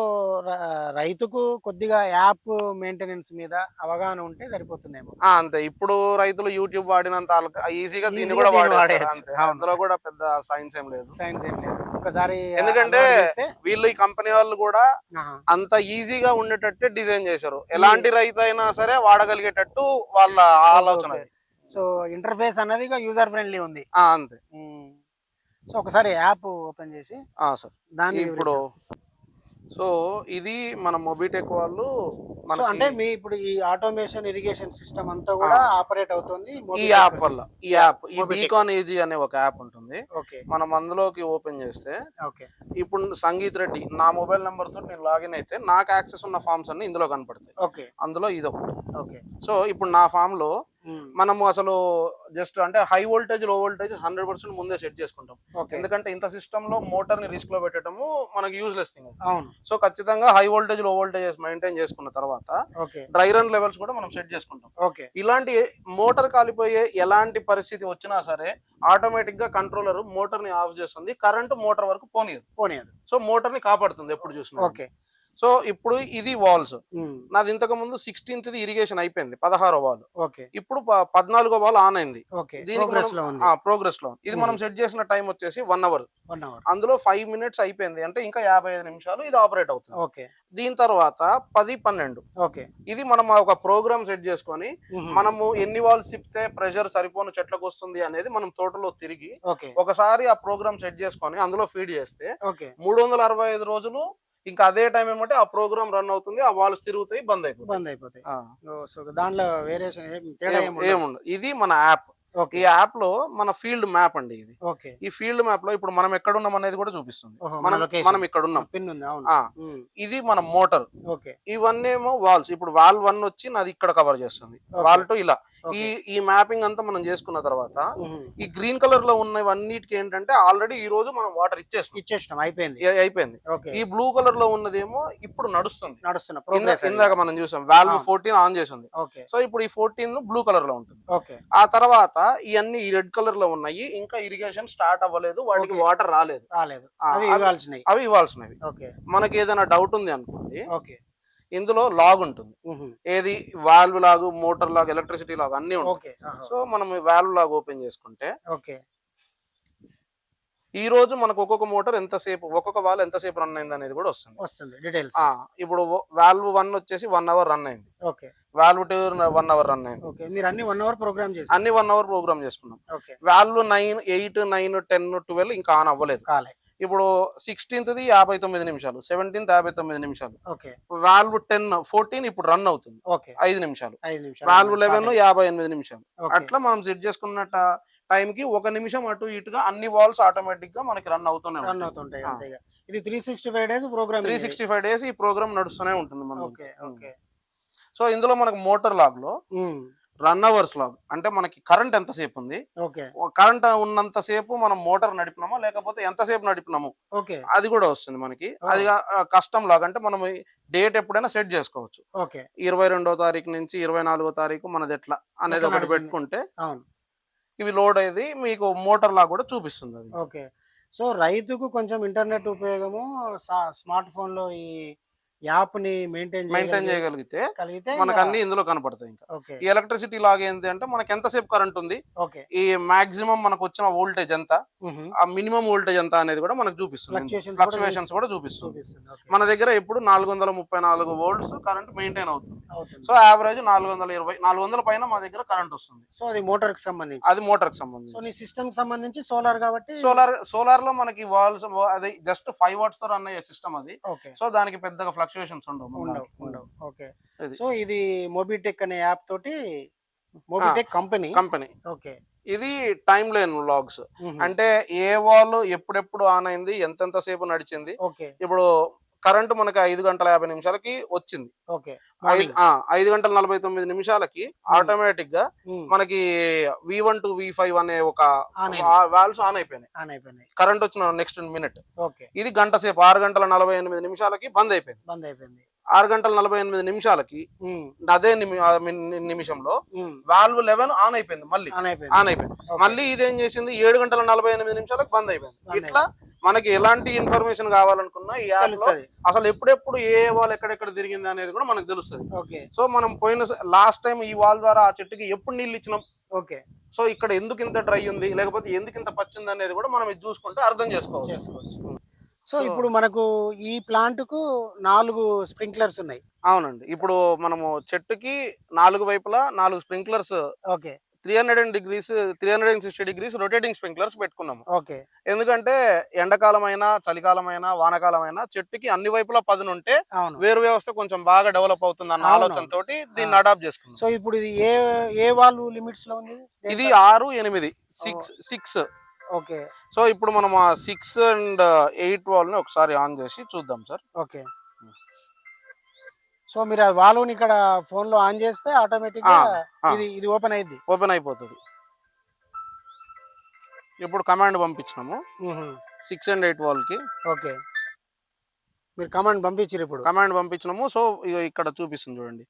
ర- రైతుకు కొద్దిగా యాప్ మెయింటెనెన్స్ మీద అవగాహన ఉంటే సరిపోతుందేమో. అంతే. ఇప్పుడు రైతులు యూట్యూబ్ వాడినంత ఈజీగా దీన్ని కూడా అవును. అందులో కూడా పెద్ద సైన్స్ ఏం లేదు. సైన్స్ ఏం లేదు. ఒకసారి ఎందుకంటే వీళ్ళు ఈ కంపెనీ వాళ్ళు కూడా అంత ఈజీగా ఉండేటట్టే డిజైన్ చేశారు. ఎలాంటి రైతు అయినా సరే వాడగలిగేటట్టు వాళ్ళ ఆలోచన. సో ఇంటర్ఫేస్ అన్నది యూజర్ ఫ్రెండ్లీ ఉంది. అంతే. సో ఒకసారి యాప్ ఓపెన్ చేసి ఆ, సార్. దాన్ని ఇప్పుడు సో ఇది మన మొబిటెక్ వాళ్ళు సో అంటే మీ ఇప్పుడు ఈ ఆటోమేషన్ ఇరిగేషన్ సిస్టమ్ అంతా కూడా ఆపరేట్ అవుతుంది ఈ యాప్ వల్ల. ఈ యాప్ ఈ బీకాన్ ఏజీ అనే ఒక యాప్ ఉంటుంది. ఓకే. మనం అందులోకి ఓపెన్ చేస్తే ఓకే. ఇప్పుడు సంగీత్ రెడ్డి నా మొబైల్ నెంబర్తో నేను లాగిన్ అయితే నాకు యాక్సెస్ ఉన్న ఫామ్స్ అన్ని ఇందులో కనపడతాయి. ఓకే. అందులో ఇది. ఒకటి ఓకే. సో ఇప్పుడు నా ఫామ్లో మనము అసలు జస్ట్ అంటే హై వోల్టేజ్లో వోల్టేజ్ హండ్రెడ్ పర్సెంట్ ముందే సెట్ చేసుకుంటాం. ఎందుకంటే ఇంత సిస్టమ్లో మోటార్ని రిస్క్లో పెట్టడము మనకి యూజ్లెస్ థింగ్ సో ఖచ్చితంగా హై వోల్టేజ్లో వోల్టేజెస్ మెయింటైన్ చేసుకున్న తర్వాత డ్రై రన్ లెవెల్స్ కూడా మనం సెట్ చేసుకుంటాం. ఓకే ఇలాంటి మోటార్ కాలిపోయే ఎలాంటి పరిస్థితి వచ్చినా సరే ఆటోమేటిక్గా కంట్రోలర్ మోటార్ని ఆఫ్ చేస్తుంది. కరెంట్ మోటార్ వరకు పోనీయదు. పోనీయదు. సో మోటార్ని కాపాడుతుంది ఎప్పుడు చూసినా. ఓకే సో ఇప్పుడు ఇది వాల్స్ నాది ఇంతకు ముందు సిక్స్టీన్త్ ఇరిగేషన్ అయిపోయింది పదహారో వాల్ ఓకే. ఇప్పుడు పద్నాలుగో వాల్ ఆన్ అయింది. ప్రోగ్రెస్లో ఇది మనం సెట్ చేసిన టైం వచ్చేసి వన్ అవర్ అందులో ఫైవ్ మినిట్స్ అయిపోయింది. అంటే ఇంకా యాభై ఐదు నిమిషాలు ఇది ఆపరేట్ అవుతుంది. ఓకే. దీని తర్వాత పది పన్నెండు. ఓకే. ఇది మనం ఒక ప్రోగ్రామ్ సెట్ చేసుకొని మనము ఎన్ని వాల్స్ తిప్పితే ప్రెషర్ సరిపోను చెట్లకు వస్తుంది అనేది మనం తోటలో తిరిగి ఒకసారి ఆ ప్రోగ్రామ్ సెట్ చేసుకొని అందులో ఫీడ్ చేస్తే మూడు వందల అరవై ఐదు రోజులు ఇంకా అదే టైం ఏమంటే ఆ ప్రోగ్రామ్ రన్ అవుతుంది ఆ వాల్స్ తిరుగుతాయి బంద్ అయిపోతాయి. బంద్ అయిపోతాయి. సో దాంట్లో వేరియేషన్ ఏముండదు. ఇది మన యాప్ ఈ యాప్లో మన ఫీల్డ్ మ్యాప్ అండి ఇది. ఓకే. ఈ ఫీల్డ్ మ్యాప్లో ఇప్పుడు మనం ఎక్కడ ఉన్నాం అనేది కూడా చూపిస్తుంది. మన ఇక్కడ ఉన్నాం ఇది మన మోటార్. ఇవన్నీ ఏమో వాల్స్ ఇప్పుడు వాల్ వన్ వచ్చి నాది ఇక్కడ కవర్ చేస్తుంది. వాల్ టూ ఇలా. ఈ ఈ మ్యాపింగ్ అంతా మనం చేసుకున్న తర్వాత. ఈ గ్రీన్ కలర్లో ఉన్నవన్నిటికి ఏంటంటే ఆల్రెడీ ఈ రోజు మనం వాటర్ ఇచ్చేస్తాం ఇచ్చేసినాం అయిపోయింది. అయిపోయింది. ఈ బ్లూ కలర్లో ఉన్నదేమో ఇప్పుడు నడుస్తుంది. నడుస్తున్న ఇందాక మనం చూసాం వాల్వ్ ఫోర్టీన్ ఆన్ చేసింది. సో ఇప్పుడు ఈ ఫోర్టీన్ బ్లూ కలర్లో ఉంటుంది ఆ తర్వాత ఇవన్నీ ఈ రెడ్ కలర్లో ఉన్నాయి. ఇంకా ఇరిగేషన్ స్టార్ట్ అవ్వలేదు. వాటికి వాటర్ రాలేదు. రాలేదు. అవి ఇవ్వాల్సినవి. అవి ఇవ్వాల్సినవి. ఓకే. మనకి ఏదైనా డౌట్ ఉంది అనుకోండి ఓకే. ఇందులో లాగ్ ఉంటుంది. ఏది వాల్వ్ లాగు మోటార్ లాగ్ ఎలక్ట్రిసిటీ లాగ్ అన్ని ఉంటాయి. సో మనం వాల్వ్ లాగ్ ఓపెన్ చేసుకుంటే ఓకే. ఈ రోజు మనకు ఒక్కొక్క మోటార్ ఎంతసేపు ఒక్కొక్క వాల్ ఎంతసేపు రన్ అయింది అనేది కూడా వస్తుంది. వస్తుంది. డీటెయిల్స్ ఆ, ఇప్పుడు వాల్వ్ వన్ వచ్చేసి వన్ అవర్ రన్ అయింది. Okay. Valve two one hour run అయింది. ఓకే మీరు అన్ని వన్ అవర్ ప్రోగ్రామ్ చేసి అన్ని వన్ అవర్ ప్రోగ్రామ్ చేసుకున్నాం. Okay. Nine eight nine ten twelve ఇంకా ఆన్ అవ్వలేదు. కాలే. ఇప్పుడు సిక్స్టీన్త్ యాభై తొమ్మిది నిమిషాలు సెవెంటీన్త్ యాభై తొమ్మిది నిమిషాలు. ఓకే. వాల్వ్ టెన్ ఫోర్టీన్ ఇప్పుడు రన్ అవుతుంది. ఐదు నిమిషాలు. వాల్వ్ లెవెన్ యాభై ఎనిమిది నిమిషాలు. అట్లా మనం సెట్ చేసుకున్న టైం కి ఒక నిమిషం అటు ఇటుగా అన్ని వాల్స్ ఆటోమేటిక్గా మనకి రన్ అవుతూనే రన్ అవుతుంటాయి ఇది three sixty five days program three sixty five days ఈ ప్రోగ్రామ్ నడుస్తూనే ఉంటుంది మనం ఓకే ఓకే. సో ఇందులో మనకు మోటార్ లాగ్లో రన్ అవర్స్ లాగ్ అంటే మనకి కరెంట్ ఎంతసేపు ఉంది? కరెంట్ ఉన్నంత సేపు మనం మోటార్ నడిపినామా? లేకపోతే ఎంతసేపు నడిపినాము? అది కూడా వస్తుంది మనకి. అది కష్టం లాగా అంటే మనం డేట్ ఎప్పుడైనా సెట్ చేసుకోవచ్చు. ఓకే. ఇరవై రెండో తారీఖు నుంచి ఇరవై నాలుగో తారీఖు మనది ఎట్లా అనేది ఒకటి? పెట్టుకుంటే ఇవి లోడ్ అయ్యేది మీకు మోటార్ లాగా కూడా చూపిస్తుంది అది. ఓకే. సో రైతుకు కొంచెం ఇంటర్నెట్ ఉపయోగము స్మార్ట్ ఫోన్లో ఈ యాప్ని మెయింటైన్ మెయింటైన్ చేయగలిగితే కలిగితే మనకు అన్ని ఇందులో కనపడతాయి ఇంకా. ఈ ఎలక్ట్రిసిటీ లాగా ఏంటి అంటే మనకి ఎంతసేపు కరెంట్ ఉంది? ఈ మాక్సిమం మనకు వచ్చిన వోల్టేజ్ ఎంత. ఆ మినిమం వోల్టేజ్ ఎంత అనేది కూడా మనకు చూపిస్తుంది. ఫ్లక్చువేషన్స్ కూడా చూపిస్తుంది. మన దగ్గర ఎప్పుడు నాలుగు వందల ముప్పై నాలుగు వోల్ట్స్ కరెంట్ మెయింటైన్ అవుతుంది. సో యావరేజ్ నాలుగు వందల ఇరవై నాలుగు వందల పైన మా దగ్గర కరెంట్ వస్తుంది. సో అది మోటార్కి సంబంధించి. అది మోటార్కి సంబంధించి సిస్టమ్కి సంబంధించి సోలార్ కాబట్టి సోలార్ సోలార్లో మనకి వాల్స్ అది జస్ట్ ఫైవ్ వాట్స్ రన్ అయ్యే సిస్టమ్ అది. సో దానికి పెద్దగా ఫ్లక్చువేషన్స్ ఉండవు ఉండవు. ఉండవు. ఓకే. సో ఇది మోబిటెక్ అనే యాప్ తోటి మోబిటెక్ కంపెనీ కంపెనీ ఓకే. ఇది టైం లైన్ లాగ్స్. అంటే ఏ వాల్ ఎప్పుడెప్పుడు ఆన్ అయింది ఎంతెంత సేపు నడిచింది? ఓకే. ఇప్పుడు కరెంట్ మనకి ఐదు గంటల యాభై నిమిషాలకి వచ్చింది. ఐదు గంటల నలభై తొమ్మిది నిమిషాలకి ఆటోమేటిక్గా మనకి V one to V five అనే ఒక వాల్వ్స్ ఆన్ అయిపోయినాయి. ఆన్ అయిపోయినాయి. కరెంట్ వచ్చిన నెక్స్ట్ మినిట్ ఓకే. ఇది గంట సేపు ఆరు గంటల నలభై ఎనిమిది నిమిషాలకి బంద్ అయిపోయింది. బంద్ అయిపోయింది. ఆరు గంటల నలభై ఎనిమిది నిమిషాలకి అదే నిమిషంలో వాల్వ్ లెవెన్ ఆన్ అయిపోయింది మళ్ళీ. ఆన్ అయిపోయింది. మళ్ళీ ఇదేం చేసింది? ఏడు గంటల నలభై ఎనిమిది నిమిషాలకు బంద్ అయిపోయింది. ఇట్లా మనకి ఎలాంటి ఇన్ఫర్మేషన్ కావాలనుకున్నా ఈ యాప్ అసలు ఎప్పుడెప్పుడు ఏ వాల్ ఎక్కడెక్కడ తిరిగింది అనేది కూడా మనకు తెలుస్తుంది. ఓకే. సో మనం పోయిన లాస్ట్ టైం ఈ వాల్ ద్వారా ఆ చెట్టుకి ఎప్పుడు నీళ్ళు ఇచ్చినాం? ఓకే. సో ఇక్కడ ఎందుకు ఇంత డ్రై ఉంది? లేకపోతే ఎందుకు ఇంత పచ్చి ఉంది అనేది కూడా మనం ఇది చూసుకుంటే అర్థం చేసుకోవచ్చు. చేసుకోవచ్చు. సో ఇప్పుడు మనకు ఈ ప్లాంట్కు నాలుగు స్ప్రింక్లర్స్ ఉన్నాయి. అవునండి. ఇప్పుడు మనము చెట్టుకి నాలుగు వైపులా నాలుగు sprinklers okay. Three hundred and degrees three hundred and sixty degrees rotating sprinklers పెట్టుకున్నాము. ఓకే. ఎందుకంటే ఎండాకాలం అయినా చలికాలం అయినా వానాకాలం అయినా చెట్టుకి అన్ని వైపులా పదును ఉంటే వేరు వ్యవస్థ కొంచెం బాగా డెవలప్ అవుతుంది అన్న. ఆలోచన తోటి దీన్ని అడాప్ట్ చేసుకున్నాం. సో ఇప్పుడు ఇది ఏ ఏ వాళ్ళు లిమిట్స్లో ఉంది? ఇది ఆరు ఎనిమిది సిక్స్ సిక్స్ ఓకే. సో ఇప్పుడు మనం ఆ సిక్స్ అండ్ ఎయిట్ వాల్ని ఒకసారి ఆన్ చేసి చూద్దాం సార్. ఓకే. సో మీరు ఆ వాల్వ్ని ఇక్కడ ఫోన్లో ఆన్ చేస్తే ఆటోమేటిక్ ఆ, ఆ. ఇది ఇది ఓపెన్ అయింది ఓపెన్ అయిపోతుంది. ఇప్పుడు కమాండ్ పంపించినాము. సిక్స్ అండ్ ఎయిట్ వాల్కి ఓకే. మీరు కమాండ్ పంపించారు ఇప్పుడు. కమాండ్ పంపించినాము. సో ఇక్కడ చూపిస్తుంది చూడండి.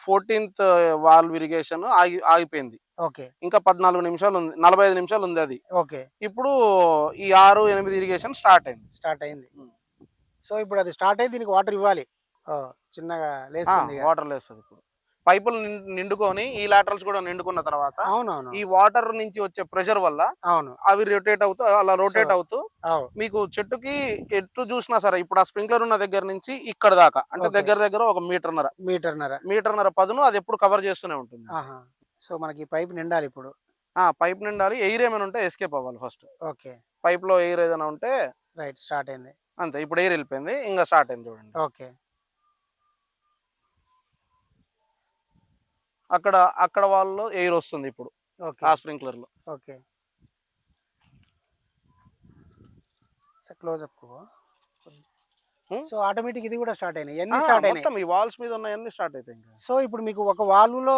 ఫోర్టీన్త్ వాల్వ్ ఇరిగేషన్ ఆగి ఆగిపోయింది. ఓకే. ఇంకా పద్నాలుగు నిమిషాలు ఉంది. నలభై ఐదు నిమిషాలు ఉంది అది. ఓకే. ఇప్పుడు ఈ ఆరు ఎనిమిది ఇరిగేషన్ స్టార్ట్ అయింది. స్టార్ట్ అయింది. సో ఇప్పుడు అది స్టార్ట్ అయ్యి దీనికి వాటర్ ఇవ్వాలి. చిన్నగా లేస్తుంది. వాటర్ లేస్తుంది ఇప్పుడు. పైపులు నిండుకొని ఈ లాటరల్స్ కూడా నిండుకున్న తర్వాత అవునవును. ఈ వాటర్ నుంచి వచ్చే ప్రెషర్ వల్ల అవును. అవి రొటేట్ అవుతూ అలా రొటేట్ అవుతూ అవు. మీకు చెట్టుకి ఎటు చూసినా సరే ఇప్పుడు ఆ స్ప్రింక్లర్ ఉన్న దగ్గర నుంచి ఇక్కడ దాకా అంటే. దగ్గర దగ్గర ఒక మీటర్న్నర. మీటర్నర మీటర్న్నర పదును అది ఎప్పుడు కవర్ చేస్తూనే ఉంటుంది. సో మనకి పైప్ నిండాలి ఇప్పుడు. ఆ పైప్ నిండాలి. ఎయిర్ ఏమైనా ఉంటే ఎస్కేప్ అవ్వాలి ఫస్ట్ ఓకే. పైప్లో ఎయిర్ ఏదైనా ఉంటే రైట్ స్టార్ట్ అయింది. అంతే ఇప్పుడు ఎయిర్ వెళ్ళిపోయింది ఇంకా స్టార్ట్ అయింది చూడండి. ఓకే. అక్కడ అక్కడ వాళ్ళు ఎయిర్ వస్తుంది ఇప్పుడు ఓకే. ఆ స్ప్రింక్లర్లో okay close up Hmm? So automatic ఇది కూడా స్టార్ట్ అయినాయి. ఆ, స్టార్ట్ అయినాయి? మొత్తం ఈ వాల్స్ మీద ఉన్నాయన్నీ స్టార్ట్ అవుతాయి సో ఇప్పుడు మీకు ఒక వాల్వ్లో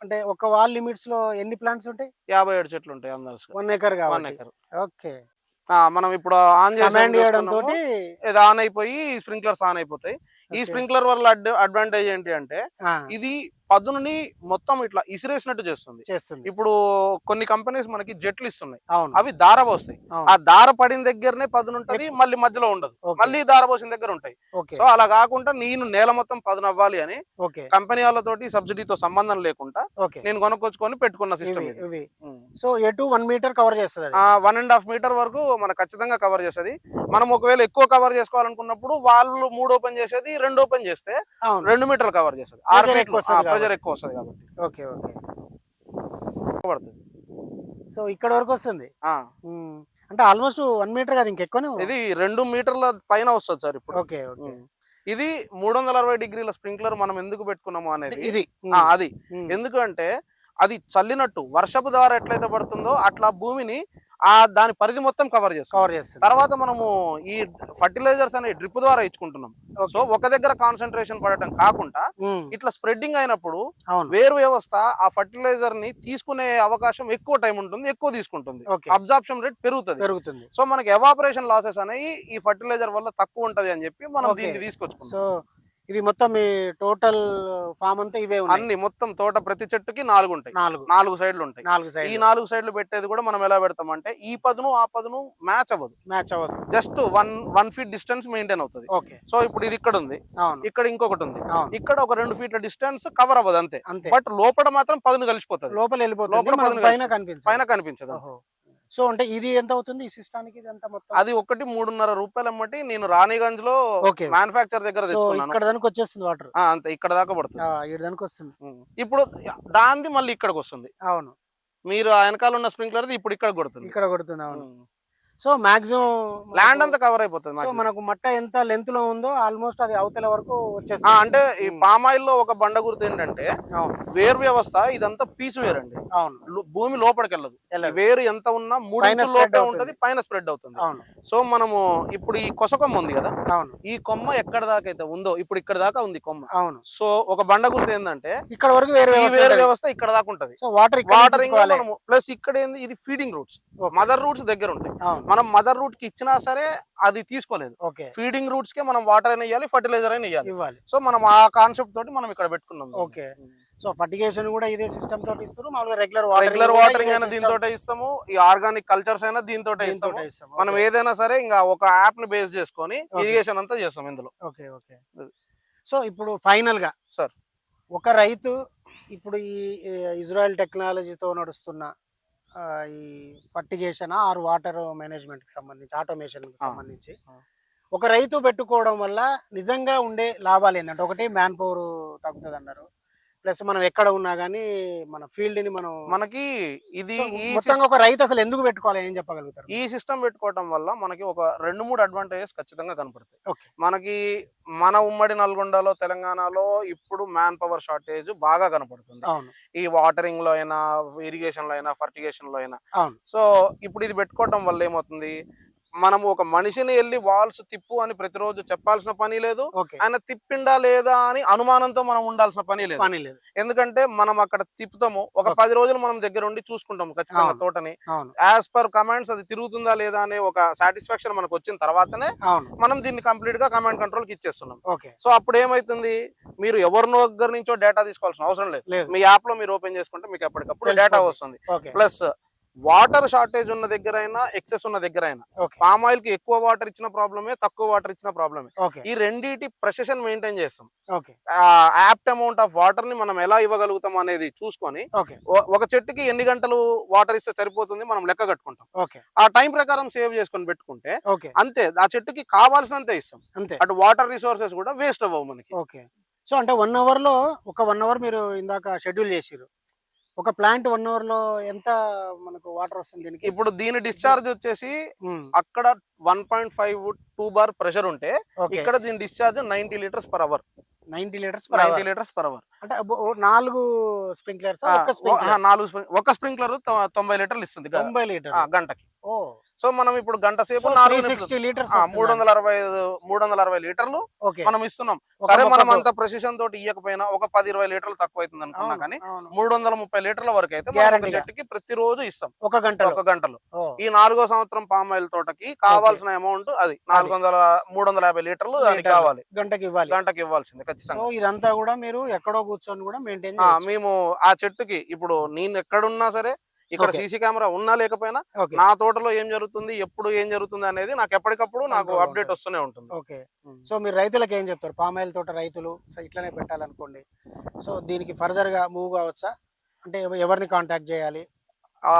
అంటే ఒక వాల్ లిమిట్స్లో ఎన్ని ప్లాంట్స్ ఉంటాయి? యాభై ఏడు చెట్లు ఉంటాయి అందరు one acre one acre okay. మనం ఇప్పుడు ఆన్ చేసి ఇది ఆన్ అయిపోయి స్ప్రింక్లర్స్ ఆన్ అయిపోతాయి. ఈ. స్ప్రింక్లర్ వల్ల అడ్వాంటేజ్ ఏంటి అంటే ఇది పదునుని మొత్తం ఇట్లా ఇసిరేసినట్టు చేస్తుంది. చేస్తుంది. ఇప్పుడు కొన్ని కంపెనీస్ మనకి జెట్లు ఇస్తున్నాయి. అవి దార పోస్తాయి. ఆ దార పడిన దగ్గరనే పదును ఉంటది మళ్ళీ మధ్యలో ఉండదు. మళ్ళీ దార పోసిన దగ్గర ఉంటాయి. సో అలా కాకుండా నేను నేల మొత్తం పదును అవ్వాలి అని కంపెనీ వాళ్ళతోటి సబ్సిడీతో సంబంధం లేకుండా నేను కొనుక్కొచ్చుకొని పెట్టుకున్న సిస్టమ్ ఇది. సో ఎటు వన్ మీటర్ కవర్ చేస్తుంది వన్ అండ్ హాఫ్ మీటర్ వరకు మనకు ఖచ్చితంగా కవర్ చేస్తుంది. మనం ఒకవేళ ఎక్కువ కవర్ చేసుకోవాలనుకున్నప్పుడు వాళ్ళు మూడు ఓపెన్ చేసేది రెండు ఓపెన్ చేస్తే రెండు మీటర్లు కవర్ చేస్తుంది. ఆరు ఫీట్లు ఎక్కువ వస్తది ప్రెజర్ ఎక్కువ వస్తుంది కాబట్టి. Okay okay. పడుతుంది. సో ఇక్కడ వరకు వస్తుంది? అంటే ఆల్మోస్ట్ వన్ మీటర్ కాదు ఇంకెక్కువనే? ఇది రెండు మీటర్ల పైన వస్తుంది సార్ ఇప్పుడు. Okay okay. ఇది మూడు వందల అరవై డిగ్రీల స్ప్రింక్లర్ మనం ఎందుకు పెట్టుకున్నాము అనేది ఇది. అది. ఎందుకంటే అది చల్లినట్టు వర్షపు ద్వారా ఎట్లయితే పడుతుందో అట్లా భూమిని ఆ దాని పరిధి మొత్తం కవర్ చేస్తుంది. కవర్ తర్వాత మనము ఈ ఫర్టిలైజర్స్ అనే డ్రిప్ ద్వారా ఇచ్చుకుంటున్నాం. సో ఒక దగ్గర కాన్సన్ట్రేషన్ పడటం కాకుండా ఉమ్, ఇట్లా స్ప్రెడ్డింగ్ అయినప్పుడు వేరు వ్యవస్థ ఆ ఫర్టిలైజర్ని తీసుకునే అవకాశం ఎక్కువ టైం ఉంటుంది ఎక్కువ తీసుకుంటుంది. అబ్జార్ప్షన్ రేట్ పెరుగుతుంది. పెరుగుతుంది. సో మనకి ఎవాపరేషన్ లాసెస్ అనేవి ఈ ఫర్టిలైజర్ వల్ల తక్కువ ఉంటది అని చెప్పి మనం. దీన్ని తీసుకొచ్చుకున్నాం. ఇది మొత్తం మీ టోటల్ ఫామ్ అంతా ఇవే ఉన్నాయి. అన్ని మొత్తం తోట ప్రతి చెట్టుకి నాలుగు ఉంటాయి. నాలుగు. నాలుగు సైడ్లు ఉంటాయి. నాలుగు ఈ సైడ్ నాలుగు సైడ్లు పెట్టేది కూడా మనం ఎలా పెడతాం అంటే ఈ పదును ఆ పదును మ్యాచ్ అవ్వదు. మ్యాచ్ అవ్వదు. Just one one feet distance maintain అవుతుంది. ఓకే. సో ఇప్పుడు ఇది ఇక్కడ ఉంది. ఇక్కడ ఇంకొకటి ఉంది. ఇక్కడ ఒక రెండు ఫీట్ల డిస్టెన్స్ కవర్ అవ్వదు అంతే. అంతే. బట్ లోపల మాత్రం పదును కలిసిపోతుంది. లోపల వెళ్ళిపోతుంది. లోపల పైన కనిపించదు. పైన కనిపించదు సో అంటే ఇది ఎంత అవుతుంది ఈ సిస్టానికి ఇది ఎంత మొత్తం? అది ఒకటి మూడున్నర రూపాయలు అమ్మటి నేను రాణిగంజ్లో ఓకే. మ్యానుఫాక్చర్ దగ్గర సో తెచ్చుకున్నాను. ఇక్కడ దానికి వచ్చేస్తుంది వాటర్. ఆ, అంతే. ఇక్కడ దాకా పడుతుంది. ఇక్కడ దానికి వస్తుంది. ఇప్పుడు దాంది మళ్ళీ ఇక్కడికి వస్తుంది అవును. మీరు ఆ వెనకాల ఉన్న స్ప్రింక్లర్ ఇప్పుడు ఇక్కడ కొడుతుంది. ఇక్కడ కొడుతుంది అవును. సో మాక్సిమం ల్యాండ్ అంతా కవర్ అయిపోతుంది. మనకు మట్ట ఎంత లెంత్లో ఉందో ఆల్మోస్ట్ అది అవతల వరకు ఆ, వచ్చేస్తుంది అంటే ఈ. పామాయిల్లో ఒక బండ గుర్తు ఏంటంటే వేరు వ్యవస్థ ఇదంతా పీసు వేరు అండి. అవును. భూమి లోపలికి వెళ్ళదు. వేరు ఎంత ఉన్నా మూడు లోపే. ఉంటది పైన స్ప్రెడ్ అవుతుంది. అవును. సో మనము ఇప్పుడు ఈ కొసకొమ్మ ఉంది కదా అవును. ఈ కొమ్మ ఎక్కడ దాకా అయితే ఉందో ఇప్పుడు ఇక్కడ దాకా ఉంది కొమ్మ. అవును. సో ఒక బండ గుర్తు ఏంటంటే ఇక్కడ వరకు వేరే వేరు. వ్యవస్థ ఇక్కడ దాకా ఉంటది. సో వాటర్ వాటరింగ్ ప్లస్ ఇక్కడ ఏంది ఇది ఫీడింగ్ రూట్స్. మదర్ రూట్స్ దగ్గర ఉంటాయి. అవును. మనం మదర్ రూట్కి ఇచ్చినా సరే అది తీసుకోలేదు. ఫీడింగ్ రూట్స్ కే మనం వాటర్ అయినా ఇవ్వాలి ఫర్టిలైజర్ అయినా ఇవ్వాలి ఇవ్వాలి. సో మనం ఆ కాన్సెప్ట్ తోటి మనం ఇక్కడ పెట్టుకున్నాం. ఓకే. సో ఫర్టిగేషన్ కూడా ఇదే సిస్టమ్ తోటి ఇస్తారు మామూలుగా రెగ్యులర్ రెగ్యులర్ వాటరింగ్ అయినా దీంతో ఇస్తాము. ఈ ఆర్గానిక్ కల్చర్స్ అయినా దీంతో ఇస్తాము. మనం ఏదైనా సరే ఇంకా ఒక యాప్ని బేస్ చేసుకొని. ఇరిగేషన్ అంతా చేస్తాం ఇందులో. Okay okay. సో ఇప్పుడు ఫైనల్గా సార్ ఒక రైతు ఇప్పుడు ఈ ఇజ్రాయెల్ టెక్నాలజీతో నడుస్తున్న ఈ ఫర్టిగేషన్ ఆర్ వాటర్ మేనేజ్మెంట్కి సంబంధించి ఆటోమేషన్కి ఆ. సంబంధించి. ఒక రైతు పెట్టుకోవడం వల్ల నిజంగా ఉండే లాభాలు ఏంటంటే ఒకటి మ్యాన్ పవర్ తగ్గుతుంది అన్నారు ప్లస్ మనం ఎక్కడ ఉన్నా కానీ మన ఫీల్డ్ని మనం మనకి ఇది మొత్తంగా ఒక రైతు అసలు ఎందుకు పెట్టుకోవాలి ఏం చెప్పగలుగుతారు? ఈ సిస్టమ్ పెట్టుకోవటం వల్ల మనకి ఒక రెండు మూడు అడ్వాంటేజెస్ ఖచ్చితంగా కనపడతాయి. మనకి మన ఉమ్మడి నల్గొండలో తెలంగాణలో ఇప్పుడు మ్యాన్ పవర్ షార్టేజ్ బాగా కనపడుతుంది. ఈ వాటరింగ్లో అయినా ఇరిగేషన్లో అయినా ఫర్టిగేషన్లో అయినా సో ఇప్పుడు ఇది పెట్టుకోవటం వల్ల ఏమవుతుంది? మనం ఒక మనిషిని వెళ్ళి వాల్స్ తిప్పు అని ప్రతిరోజు చెప్పాల్సిన పని లేదు. ఆయన తిప్పిండా లేదా అని అనుమానంతో మనం ఉండాల్సిన పని లేదు. పని లేదు. ఎందుకంటే మనం అక్కడ తిప్పుతాము. ఒక. పది రోజులు మనం దగ్గర ఉండి చూసుకుంటాము ఖచ్చితంగా. తోటని. యాజ్ పర్ కమాండ్స్ అది తిరుగుతుందా లేదా అనే ఒక సాటిస్ఫాక్షన్ మనకు వచ్చిన తర్వాతనే మనం దీన్ని కంప్లీట్గా కమాండ్ కంట్రోల్కి ఇచ్చేస్తున్నాం. సో అప్పుడు ఏమైతుంది మీరు ఎవరినో దగ్గర నుంచో డేటా తీసుకోవాల్సిన అవసరం లేదు. మీ యాప్లో మీరు ఓపెన్ చేసుకుంటే మీకు ఎప్పటికప్పుడు డేటా. వస్తుంది. ప్లస్ వాటర్ షార్టేజ్ ఉన్న దగ్గర అయినా ఎక్సెస్ ఉన్న దగ్గర అయినా పామ్ ఆయిల్కి ఎక్కువ వాటర్ ఇచ్చిన ప్రాబ్లమే తక్కువ వాటర్ ఇచ్చిన ప్రాబ్లమే. ఈ రెండింటి ప్రెసెషన్ మెయింటైన్ చేస్తాం. యాప్ట్ అమౌంట్ ఆఫ్ వాటర్ని మనం ఎలా ఇవ్వగలుగుతాం అనేది చూసుకొని ఒక చెట్టుకి ఎన్ని గంటలు వాటర్ ఇస్తే సరిపోతుంది మనం లెక్క కట్టుకుంటాం. ఆ టైం ప్రకారం సేవ్ చేసుకొని పెట్టుకుంటే అంతే ఆ చెట్టుకి కావాల్సినంతే ఇస్తాం. అంతే. అటు వాటర్ రిసోర్సెస్ కూడా వేస్ట్ అవ్వవు మనకి. సో అంటే వన్ అవర్లో ఒక వన్ అవర్ మీరు ఇందాక షెడ్యూల్ చేసిరు ఒక ప్లాంట్ వన్ అవర్లో ఎంత మనకు వాటర్ వస్తుంది దీనికి? ఇప్పుడు దీని డిశ్చార్జ్ వచ్చేసి అక్కడ one point five two bar pressure ఉంటే ఇక్కడ దీని discharge ninety liters per hour. Ninety liters ninety liters per hour. అంటే నాలుగు స్ప్రింక్లర్స్? నాలుగు ఒక స్ప్రింక్లర్ తొంభై లీటర్లు ఇస్తుంది తొంభై లీటర్ గంటకి. ఓ. సో మనం ఇప్పుడు గంట సేపు మూడు వందల అరవై ఐదు మూడు వందల అరవై లీటర్లు మనం ఇస్తున్నాం. సరే మనం. అంత ప్రెసిషన్ తోటి ఇవ్వకపోయినా ఒక పది ఇరవై లీటర్లు తక్కువ అవుతుంది అనుకున్నా కానీ. మూడు వందల ముప్పై లీటర్ల వరకు అయితే ఒక. చెట్టుకి ప్రతిరోజు ఇస్తాం. ఒక గంటలో. ఒక గంటలో. ఈ నాలుగో సంవత్సరం పామ్ ఆయిల్ తోటకి కావాల్సిన అమౌంట్ అది. నాలుగు వందల మూడు వందల యాభై లీటర్లు దానికి. కావాలి. గంటకి ఇవ్వాలి. గంటకి ఇవ్వాల్సిందే ఖచ్చితంగా. ఇదంతా కూడా మీరు ఎక్కడో కూర్చొని కూడా మెయింటైన్ మేము ఆ చెట్టుకి ఇప్పుడు నేను ఎక్కడున్నా సరే ఇక్కడ. సీసీ కెమెరా ఉన్నా లేకపోయినా నా తోటలో ఏం జరుగుతుంది ఎప్పుడు ఏం జరుగుతుంది అనేది నాకు ఎప్పటికప్పుడు నాకు అప్డేట్. వస్తూనే ఉంటుంది. ఓకే. సో మీరు రైతులకు ఏం చెప్తారు? పామాయిల్ తోట రైతులు సో ఇట్లనే పెట్టాలనుకోండి. సో దీనికి ఫర్దర్గా మూవ్ కావచ్చా? అంటే ఎవ- ఎవరిని కాంటాక్ట్ చేయాలి? ఆ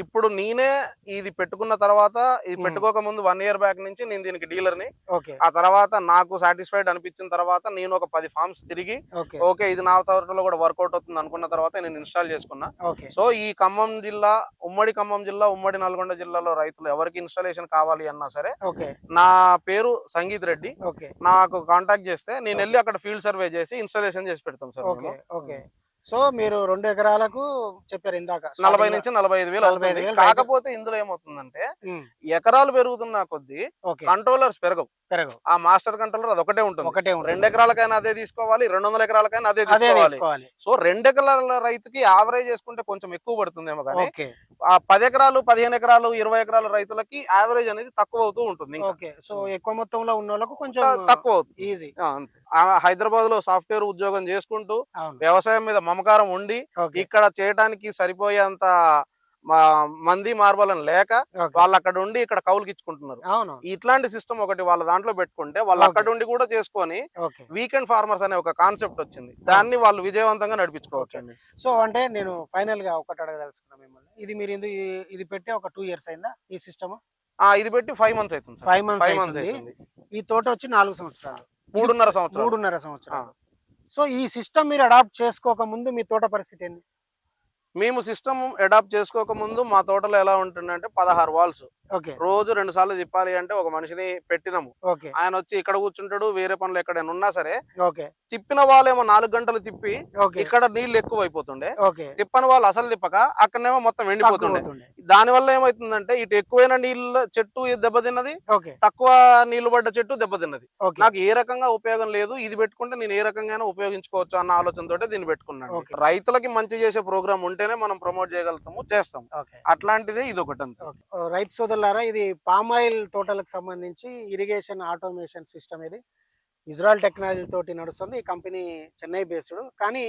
ఇప్పుడు నేనే ఇది పెట్టుకున్న తర్వాత ఇది. పెట్టుకోక ముందు వన్ ఇయర్ బ్యాక్ నుంచి నేను దీనికి డీలర్ని ఆ తర్వాత నాకు సాటిస్ఫైడ్ అనిపించిన తర్వాత నేను ఒక పది ఫార్మ్స్ తిరిగి ఓకే. ఇది నా తోటలో కూడా వర్కౌట్ అవుతుంది అనుకున్న తర్వాత నేను ఇన్స్టాల్ చేసుకున్నా. సో ఈ ఖమ్మం జిల్లా ఉమ్మడి ఖమ్మం జిల్లా ఉమ్మడి నల్గొండ జిల్లాలో రైతులు ఎవరికి ఇన్స్టాలేషన్ కావాలి అన్నా సరే నా పేరు సంగీత్ రెడ్డి. ఓకే. నాకు కాంటాక్ట్ చేస్తే నేను వెళ్ళి అక్కడ ఫీల్డ్ సర్వే చేసి ఇన్స్టాలేషన్ చేసి పెడతాం సార్ ఓకే ఓకే. సో మీరు రెండు ఎకరాలకు చెప్పారు ఇందాక నలభై. నుంచి నలభై ఐదు వేలు నలభై అవుతుంది. కాకపోతే ఇందులో ఏమవుతుందంటే ఎకరాలు పెరుగుతున్న కొద్దీ కంట్రోలర్స్ పెరగవు. పెరగవు ఆ మాస్టర్ కంట్రోలర్ అది ఒకటే ఉంటుంది. ఒకటే. రెండు ఎకరాలకైనా అదే తీసుకోవాలి రెండు వందల ఎకరాలకైనా అదే తీసుకోవాలి. సో రెండు ఎకరాల రైతుకి యావరేజ్ చేసుకుంటే కొంచెం ఎక్కువ పడుతుందేమో కానీ ఆ పది ఎకరాలు పదిహేను ఎకరాలు ఇరవై ఎకరాల రైతులకి యావరేజ్ అనేది తక్కువ అవుతూ ఉంటుంది ఓకే. సో ఎక్కువ మొత్తంలో ఉన్న వాళ్ళకు కొంచెం తక్కువ అవుతుంది. ఈజీ ఆ, అంతే. హైదరాబాద్లో సాఫ్ట్వేర్ ఉద్యోగం చేసుకుంటూ వ్యవసాయం మీద మమకారం ఉండి ఇక్కడ చేయడానికి సరిపోయేంత మంది మార్బలం లేక వాళ్ళు అక్కడ ఉండి ఇక్కడ కౌలుకి ఇచ్చుకుంటున్నారు అవును ఇట్లాంటి సిస్టమ్ ఒకటి వాళ్ళ దాంట్లో పెట్టుకుంటే వాళ్ళు. అక్కడ ఉండి కూడా చేసుకొని వీకెండ్ ఫార్మర్స్ అనే ఒక కాన్సెప్ట్ వచ్చింది. దాన్ని వాళ్ళు విజయవంతంగా నడిపించుకోవచ్చు. సో అంటే నేను ఫైనల్గా ఒకటి అడగదలుచుకున్నా మిమ్మల్ని. ఇది మీరు ఇందు పెట్టే ఒక టూ ఇయర్స్ అయిందా ఈ సిస్టమ్ ఇది పెట్టి ఫైవ్ మంత్స్ అవుతుంది ఫైవ్ మంత్స్ ఫైవ్ మంత్స్ ఈ తోట వచ్చి నాలుగు సంవత్సరాలు. మూడున్నర సంవత్సరాలు. మూడున్నర సంవత్సరాలు. సో ఈ సిస్టమ్ మీరు అడాప్ట్ చేసుకోక ముందు మీ తోట పరిస్థితి ఏంది? మేము సిస్టమ్ అడాప్ట్ చేసుకోక ముందు మా తోటలో ఎలా ఉంటుందంటే పదహారు వాల్స్ ఓకే. రోజు రెండు సార్లు తిప్పాలి అంటే ఒక మనిషిని పెట్టినాము. ఓకే. ఆయన వచ్చి ఇక్కడ కూర్చుంటాడు వేరే పనులు ఎక్కడైనా ఉన్నా సరే ఓకే. తిప్పిన వాళ్ళేమో నాలుగు గంటలు తిప్పి ఇక్కడ నీళ్ళు ఎక్కువ అయిపోతుండే తిప్పని వాళ్ళు అసలు తిప్పక అక్కడనేమో మొత్తం ఎండిపోతుండే. దాని వల్ల ఏమైతుందంటే ఇటు ఎక్కువైన నీళ్ళ చెట్టు దెబ్బతిన్నది తక్కువ నీళ్ళు పడ్డ చెట్టు దెబ్బతిన్నది. నాకు ఏ రకంగా ఉపయోగం లేదు ఇది పెట్టుకుంటే నేను ఏ రకంగా ఉపయోగించుకోవచ్చు అన్న ఆలోచనతోటే దీన్ని పెట్టుకున్నాను. రైతులకి మంచి చేసే ప్రోగ్రామ్ ఉంటేనే మనం ప్రమోట్ చేయగలుగుతాము చేస్తాం అట్లాంటిదే ఇది ఒకటి రైతు సోదరులారా ఇది పామాయిల్ తోటలకు సంబంధించి ఇరిగేషన్ ఆటోమేషన్ సిస్టమ్ ఇది. ఇజ్రాయల్ టెక్నాలజీ తోటి నడుస్తుంది. ఈ కంపెనీ చెన్నై బేస్డ్. కానీ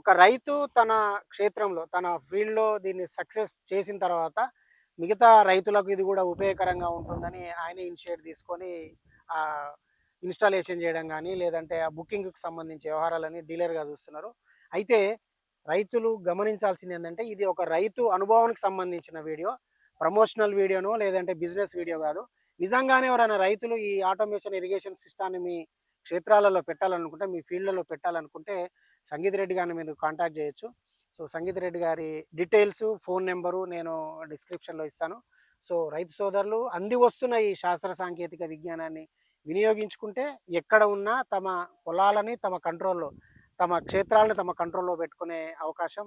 ఒక రైతు తన క్షేత్రంలో తన ఫీల్డ్లో దీన్ని సక్సెస్ చేసిన తర్వాత మిగతా రైతులకు ఇది కూడా ఉపయోగకరంగా ఉంటుందని ఆయన ఇనిషియేట్ తీసుకొని ఇన్స్టాలేషన్ చేయడం కానీ లేదంటే ఆ బుకింగ్కి సంబంధించి వ్యవహారాలని డీలర్గా చూస్తున్నారు. అయితే రైతులు గమనించాల్సింది ఏంటంటే ఇది ఒక రైతు అనుభవానికి సంబంధించిన వీడియో. ప్రమోషనల్ వీడియోనో లేదంటే బిజినెస్ వీడియో కాదు. నిజంగానే ఎవరైనా రైతులు ఈ ఆటోమేషన్ ఇరిగేషన్ సిస్టాన్ని మీ క్షేత్రాలలో పెట్టాలనుకుంటే మీ ఫీల్డ్లలో పెట్టాలనుకుంటే సంగీత్ రెడ్డి గారిని మీరు కాంటాక్ట్ చేయొచ్చు. సో సంగీత్ రెడ్డి గారి డీటెయిల్స్ ఫోన్ నెంబరు నేను డిస్క్రిప్షన్లో ఇస్తాను. సో రైతు సోదరులు అంది వస్తున్న ఈ శాస్త్ర సాంకేతిక విజ్ఞానాన్ని వినియోగించుకుంటే ఎక్కడ ఉన్నా తమ పొలాలని తమ కంట్రోల్లో తమ క్షేత్రాలను తమ కంట్రోల్లో పెట్టుకునే అవకాశం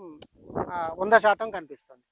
వంద శాతం కనిపిస్తుంది.